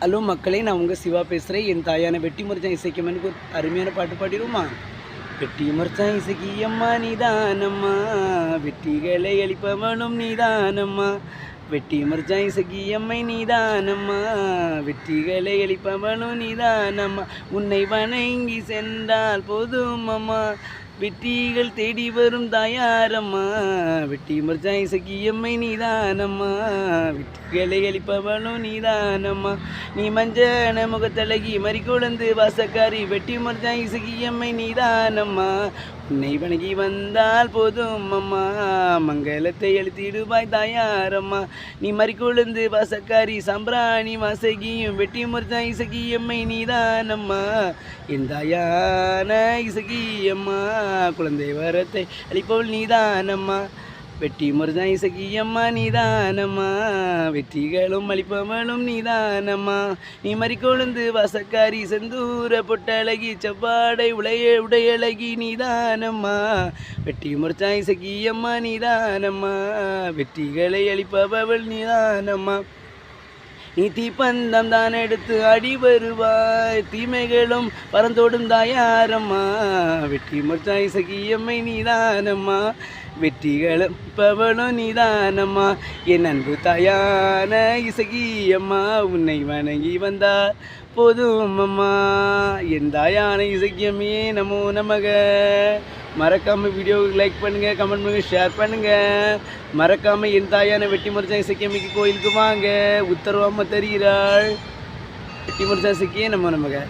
Hello மக்களே நான் உங்கள் சிவா பேசுகிறேன் என் தாயான வெட்டி மரிச்சான் இசைக்கம்மனுக்கு ஒரு அருமையான பாட்டு பாடிடுமா வெட்டி மரிச்சான் இசைக்கு அம்மா நீதானம்மா. வெட்டிகளை அளிப்பவனும் நீதானம்மா. வெட்டி மரிச்சான் இசைக்கு அம்மை நீதானம்மா. வெற்றிகளை அளிப்பவனும் நீதானம்மா. உன்னை வணங்கி சென்றால் போதும் அம்மா. வெற்றிகள் தேடி வரும் தாயாரம்மா. வெட்டி மர்ஜாய் சகியம்மை நீதானம்மா. வெற்றிகளை அளிப்பவனும் நீதானம்மா. நீ மஞ்சன முகத்தழகி மறிக்குழந்து வாசக்காரி வெட்டி மர்ஜாய் சகியம்மை நீதானம்மா. உன்னை வந்தால் போதும் அம்மா. மங்களத்தை எழுத்திடுவாய் தாயாரம்மா. நீ மறிக்கொழுந்து வாசக்காரி சம்பிராணி வாசகியும் வெட்டி முறிச்சா இசகியம்மை நீதானம்மா. என் தாயான இசகியம்மா குழந்தை வரத்தை அளிப்பவள் நீதானம்மா. வெற்றி முறிதான் இசகியம்மா நீதானம்மா. வெற்றிகளும் அளிப்பவளும் நீதானம்மா. நீ மறிக்கொழுந்து வாசக்காரி செந்தூர பொட்டழகி செவ்வாடை உடைய உடையழகி நீதானம்மா. வெட்டி முறிச்சா இசகியம்மா நீதானம்மா. வெற்றிகளை அளிப்பவள் நீதானம்மா. நீ தீப்பந்தம் தான் எடுத்து அடி வருவாய். தீமைகளும் பறந்தோடும் தாயாரம்மா. வெற்றி முற்றாய் சகியம்மை நீதானம்மா. வெற்றிகளும் பவளும் நீதானம்மா. என் அன்பு தாயான இசகியம்மா உன்னை வணங்கி வந்தார் போதும் அம்மா. என் தாயான இசக்கியமே நமோ நமக. மறக்காமல் வீடியோவுக்கு லைக் பண்ணுங்கள் கமெண்ட் பண்ணுங்கள் ஷேர் பண்ணுங்கள் மறக்காமல் என் தாயான வெட்டி மரிச்சா இசக்கியம்மைக்கு கோயிலுக்கு வாங்க. உத்தரவாமல் தெரிகிறாள். வெட்டி முறிச்சா இசக்கியே நம்ம நமக்கு